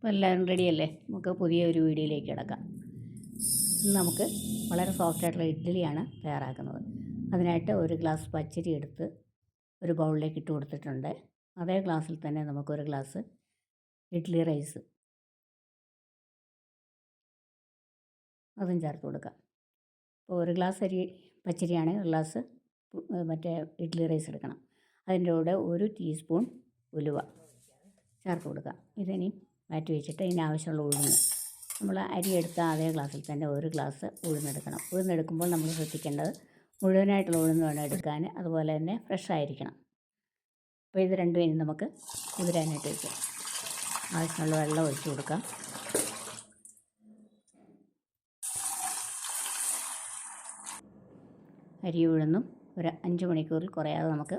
അപ്പോൾ എല്ലാവരും റെഡിയല്ലേ? നമുക്ക് പുതിയ ഒരു വീഡിയോയിലേക്ക് കിടക്കാം. നമുക്ക് വളരെ സോഫ്റ്റ് ആയിട്ടുള്ള ഇഡ്ഡലിയാണ് തയ്യാറാക്കുന്നത്. അതിനായിട്ട് ഒരു ഗ്ലാസ് പച്ചരി എടുത്ത് ഒരു ബൗളിലേക്ക് ഇട്ട് കൊടുത്തിട്ടുണ്ട്. അതേ ഗ്ലാസ്സിൽ തന്നെ നമുക്കൊരു ഗ്ലാസ് ഇഡ്ഡലി റൈസ് അതും ചേർത്ത് കൊടുക്കാം. അപ്പോൾ ഒരു ഗ്ലാസ് അരി പച്ചരിയാണെങ്കിൽ ഒരു ഗ്ലാസ് മറ്റേ ഇഡ്ഡലി റൈസ് എടുക്കണം. അതിന്റെ കൂടെ ഒരു ടീസ്പൂൺ ഉലുവ ചേർത്ത് കൊടുക്കാം. ഇതിനി മാറ്റി വെച്ചിട്ട് ഇതിന് ആവശ്യമുള്ള ഉഴുന്ന്. നമ്മൾ അരി എടുത്ത അതേ ഗ്ലാസ്സിൽ തന്നെ ഒരു ഗ്ലാസ് ഉഴുന്നെടുക്കണം ഉഴുന്നെടുക്കുമ്പോൾ നമ്മൾ ശ്രദ്ധിക്കേണ്ടത് മുഴുവനായിട്ടുള്ള ഉഴുന്ന് വേണം എടുക്കാൻ. അതുപോലെ തന്നെ ഫ്രഷ് ആയിരിക്കണം. അപ്പോൾ ഇത് രണ്ടും ഇനി നമുക്ക് കുതിരാനായിട്ട് വെക്കാം. ആവശ്യമുള്ള വെള്ളം ഒഴിച്ചു കൊടുക്കാം. അരി ഉഴുന്നും ഒരു അഞ്ച് മണിക്കൂറിൽ കുറയാതെ നമുക്ക്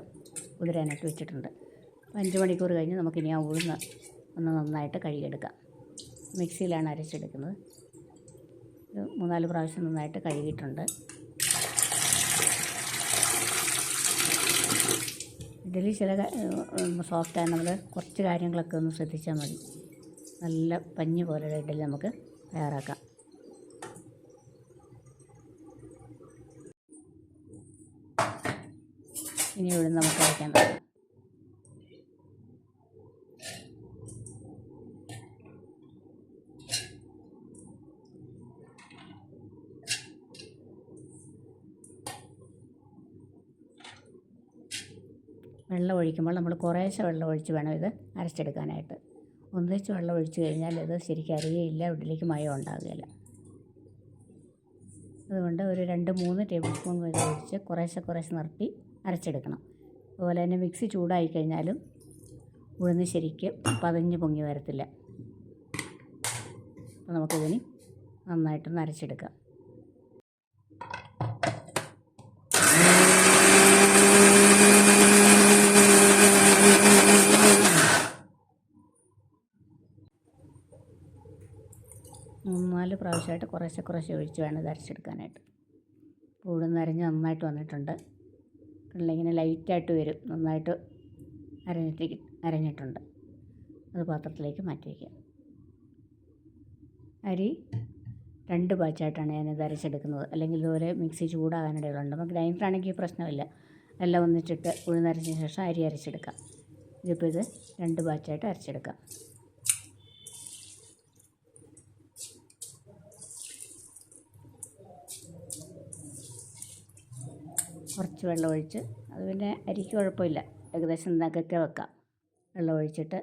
കുതിരാനായിട്ട് വെച്ചിട്ടുണ്ട്. അപ്പോൾ അഞ്ച് മണിക്കൂർ കഴിഞ്ഞ് നമുക്കിനി ആ ഉഴുന്ന് ഒന്ന് നന്നായിട്ട് കഴുകിയെടുക്കാം മിക്സിയിലാണ് അരച്ചെടുക്കുന്നത്. ഇത് മൂന്നാൽ പ്രാവശ്യം നന്നായിട്ട് കഴുകിയിട്ടുണ്ട്. ഇഡലി ചില സോഫ്റ്റായി നമ്മൾ കുറച്ച് കാര്യങ്ങളൊക്കെ ഒന്ന് ശ്രദ്ധിച്ചാൽ മതി. നല്ല പഞ്ഞ് പോലെയുള്ള ഇഡലി നമുക്ക് തയ്യാറാക്കാം. ഇനി ഇവിടെ നമുക്ക് അയക്കാൻ തുടങ്ങാം വെള്ളം ഒഴിക്കുമ്പോൾ നമ്മൾ കുറേശ്ശെ വെള്ളം ഒഴിച്ച് വേണം ഇത് അരച്ചെടുക്കാനായിട്ട്. ഒന്നിച്ച് വെള്ളം ഒഴിച്ച് കഴിഞ്ഞാൽ ഇത് ശരിക്കും അറിയുകയില്ല ഉള്ളിലേക്ക് മയം ഉണ്ടാകുകയില്ല. അതുകൊണ്ട് ഒരു രണ്ട് മൂന്ന് ടേബിൾ സ്പൂൺ വെള്ളം ഒഴിച്ച് കുറേശ്ശെ കുറേശ്ശെ നിർത്തി അരച്ചെടുക്കണം. അതുപോലെ തന്നെ മിക്സി ചൂടായി കഴിഞ്ഞാലും ഉഴുന്ന് ശരിക്കും പതഞ്ഞ് പൊങ്ങി വരത്തില്ല. നമുക്കിതിന് നന്നായിട്ടൊന്ന് അരച്ചെടുക്കാം മൂന്നാൽ പ്രാവശ്യമായിട്ട് കുറേശ്ശെ കുറേശ്ശെ ഒഴിച്ച് വേണം അരച്ചെടുക്കാനായിട്ട്. ഉഴുന്ന് അരഞ്ഞ് നന്നായിട്ട് വന്നിട്ടുണ്ട്. ഇങ്ങനെ ലൈറ്റായിട്ട് വരും. നന്നായിട്ട് അരഞ്ഞിട്ട് അരഞ്ഞിട്ടുണ്ട്. അത് പാത്രത്തിലേക്ക് മാറ്റി വയ്ക്കാം അരി രണ്ട് ബാച്ചായിട്ടാണ് ഞാനിത് അരച്ചെടുക്കുന്നത്. അല്ലെങ്കിൽ ഇതുപോലെ മിക്സി ചൂടാകാനിടയിലുണ്ട് നമുക്ക് ഗ്രൈൻഡറാണെങ്കിൽ പ്രശ്നമില്ല. എല്ലാം ഒന്നിച്ചിട്ട് ഉഴുന്നരച്ചതിന് ശേഷം അരി അരച്ചെടുക്കാം. ഇതിപ്പോൾ ഇത് രണ്ട് ബാച്ചായിട്ട് അരച്ചെടുക്കാം. കുറച്ച് വെള്ളം ഒഴിച്ച്. അത് പിന്നെ അരിക്ക് കുഴപ്പമില്ല. ഏകദേശം നകൊക്കെ വെക്കാം. വെള്ളം ഒഴിച്ചിട്ട്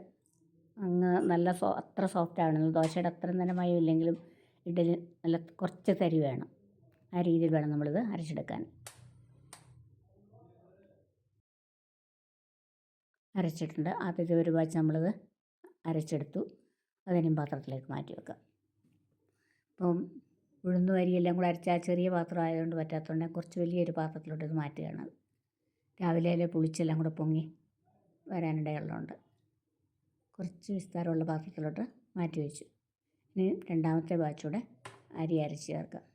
അങ്ങ് നല്ല സോ അത്ര സോഫ്റ്റ് ആവണം. ദോശയുടെ അത്ര തന്നെ മയമില്ലെങ്കിലും ഇഡലി നല്ല കുറച്ച് തരി വേണം. ആ രീതിയിൽ വേണം നമ്മളിത് അരച്ചെടുക്കാൻ. അരച്ചിട്ടുണ്ട്. ആദ്യത്തെ ഒരു ബാച്ച് നമ്മളിത് അരച്ചെടുത്തു. അതിനും പാത്രത്തിലേക്ക് മാറ്റി വെക്കാം. അപ്പം ഉഴുന്നും അരിയെല്ലാം കൂടെ അരച്ച ചെറിയ പാത്രം ആയതുകൊണ്ട് പറ്റാത്തതുകൊണ്ട് കുറച്ച് വലിയൊരു പാത്രത്തിലോട്ട് ഇത് മാറ്റുകയാണ്. രാവിലെ പുളിച്ചെല്ലാം കൂടെ പൊങ്ങി വരാനിടയുള്ളതുകൊണ്ട് കുറച്ച് വിസ്താരമുള്ള പാത്രത്തിലോട്ട് മാറ്റി വെച്ചു. ഇനി രണ്ടാമത്തെ ബാച്ചൂടെ അരി അരച്ച് ചേർക്കാം.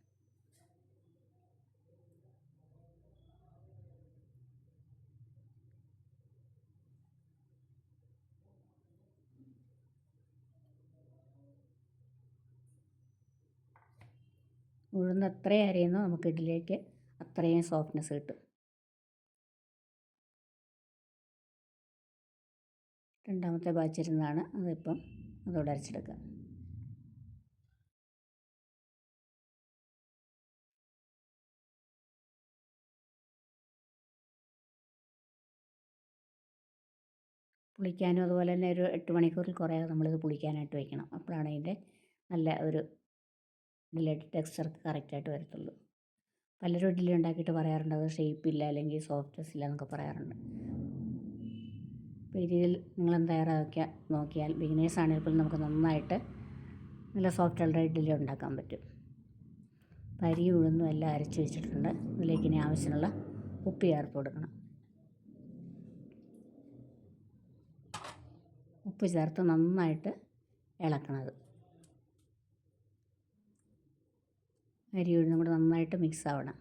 ഉഴുന്ന് അരയുന്നോ നമുക്ക് ഇതിലേക്ക് അത്രയും സോഫ്റ്റ്നെസ് കിട്ടും. രണ്ടാമത്തെ ബാച്ചിരുന്നതാണ് അതിപ്പം അതോടെ അരച്ചെടുക്കുക. പുളിക്കാനും അതുപോലെ തന്നെ ഒരു എട്ട് മണിക്കൂറിൽ കുറേ നമ്മളിത് പുളിക്കാനായിട്ട് വയ്ക്കണം. അപ്പോഴാണ് അതിന്റെ നല്ല ഒരു ഇഡ്ഡലിയുടെ ടെക്സ്ചർ കറക്റ്റായിട്ട് വരത്തുള്ളൂ. പലരും ഇഡ്ഡലി ഉണ്ടാക്കിയിട്ട് പറയാറുണ്ട് അത് ഷേപ്പില്ല അല്ലെങ്കിൽ സോഫ്റ്റ്നെസ് ഇല്ല എന്നൊക്കെ പറയാറുണ്ട്. അപ്പോൾ ഈ രീതിയിൽ നിങ്ങളും തയ്യാറാക്കിയാൽ നോക്കിയാൽ ബിഗിനേഴ്സ് ആണെങ്കിൽ പോലും നമുക്ക് നന്നായിട്ട് നല്ല സോഫ്റ്റുള്ള ഇഡ്ഡലി ഉണ്ടാക്കാൻ പറ്റും. പരി ഉഴുന്നും എല്ലാം അരച്ച് വെച്ചിട്ടുണ്ട്. ഇതിലേക്ക് ഇനി ആവശ്യമുള്ള ഉപ്പ് ചേർത്ത് കൊടുക്കണം. ഉപ്പ് ചേർത്ത് നന്നായിട്ട് ഇളക്കണത്. അരി ഉഴുന്നും കൂടെ നന്നായിട്ട് മിക്സ് ആവണം.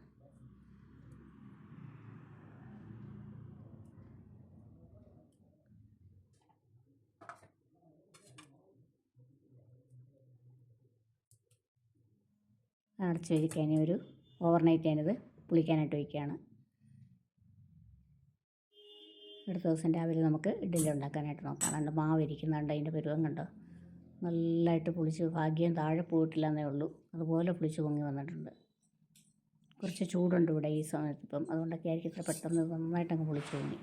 അടച്ച് വയ്ക്കാൻ ഒരു ഓവർനൈറ്റ് ഞാനത് പുളിക്കാനായിട്ട് വയ്ക്കുകയാണ് അടുത്ത ദിവസം രാവിലെ നമുക്ക് ഇഡ്ഡലി ഉണ്ടാക്കാനായിട്ട് നോക്കാം. അതുകൊണ്ട് മാവ് ഇരിക്കുന്നുണ്ട് അതിന്റെ പരുവം കണ്ടോ? നല്ലതായിട്ട് പുളിച്ച് ഭാഗ്യം താഴെ പോയിട്ടില്ല എന്നേ ഉള്ളൂ. അതുപോലെ പുളിച്ച് പൊങ്ങി വന്നിട്ടുണ്ട്. കുറച്ച് ചൂടുണ്ട് ഇവിടെ ഈ സമയത്ത് ഇപ്പം. അതുകൊണ്ടൊക്കെ ആയിരിക്കും ഇത്ര പെട്ടെന്ന് നന്നായിട്ടങ്ങ് പുളിച്ച് പൊങ്ങി.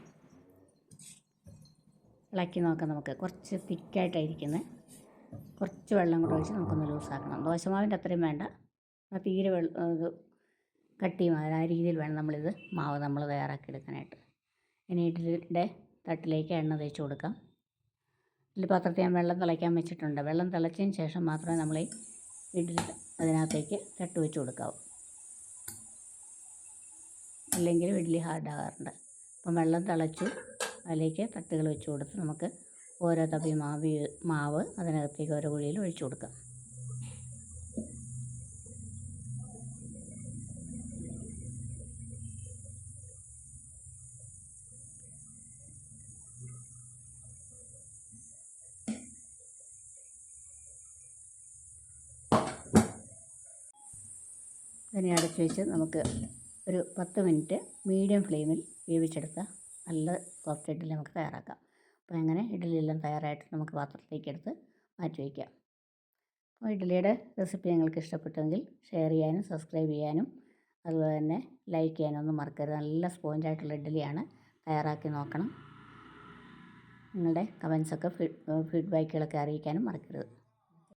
ഇളക്കി നോക്കാം നമുക്ക്. കുറച്ച് തിക്കായിട്ടായിരിക്കുന്നത് കുറച്ച് വെള്ളം കൂടെ ഒഴിച്ച് നമുക്കൊന്ന് ലൂസാക്കണം. ദോശമാവിന്റെ അത്രയും വേണ്ട. തീരെ വെള്ളം ഇത് കട്ടിയുമാകാൻ ആ രീതിയിൽ വേണം നമ്മളിത് മാവ് നമ്മൾ തയ്യാറാക്കി എടുക്കാനായിട്ട്. ഇനി ഇഡ്ഡലിയുടെ തട്ടിലേക്ക് എണ്ണ തേച്ച് കൊടുക്കാം. ഇഡ്ഡലി പാത്രത്തിൽ ഞാൻ വെള്ളം തിളയ്ക്കാൻ വെച്ചിട്ടുണ്ട്. വെള്ളം തിളച്ചതിന് ശേഷം മാത്രമേ നമ്മൾ ഇട്ടിട്ട് അതിനകത്തേക്ക് തട്ട് വെച്ച് കൊടുക്കാവൂ. അല്ലെങ്കിൽ ഇഡ്ഡലി ഹാർഡാകാറുണ്ട് അപ്പം വെള്ളം തിളച്ചു അതിലേക്ക് തട്ടുകൾ വെച്ച് കൊടുത്ത് നമുക്ക് ഓരോ തവി മാവ് മാവ് അതിനകത്തേക്ക് ഓരോ കുഴിയിൽ ഒഴിച്ചു കൊടുക്കാം. അടച്ച് വെച്ച് നമുക്ക് ഒരു പത്ത് മിനിറ്റ് മീഡിയം ഫ്ലെയിമിൽ വേവിച്ചെടുത്താൽ നല്ല സോഫ്റ്റ് ഇഡ്ഡലി നമുക്ക് തയ്യാറാക്കാം. അപ്പോൾ അങ്ങനെ ഇഡ്ഡലി എല്ലാം തയ്യാറായിട്ട് നമുക്ക് പാത്രത്തിലേക്ക് എടുത്ത് മാറ്റി വയ്ക്കാം. അപ്പോൾ ഇഡ്ഡലിയുടെ റെസിപ്പി നിങ്ങൾക്ക് ഇഷ്ടപ്പെട്ടെങ്കിൽ ഷെയർ ചെയ്യാനും സബ്സ്ക്രൈബ് ചെയ്യാനും അതുപോലെ തന്നെ ലൈക്ക് ചെയ്യാനും ഒന്നും മറക്കരുത്. നല്ല സ്പോഞ്ചായിട്ടുള്ള ഇഡ്ഡലിയാണ് തയ്യാറാക്കി നോക്കണം. നിങ്ങളുടെ കമൻസൊക്കെ ഫീഡ് ഫീഡ്ബാക്കുകളൊക്കെ അറിയിക്കാനും മറക്കരുത്.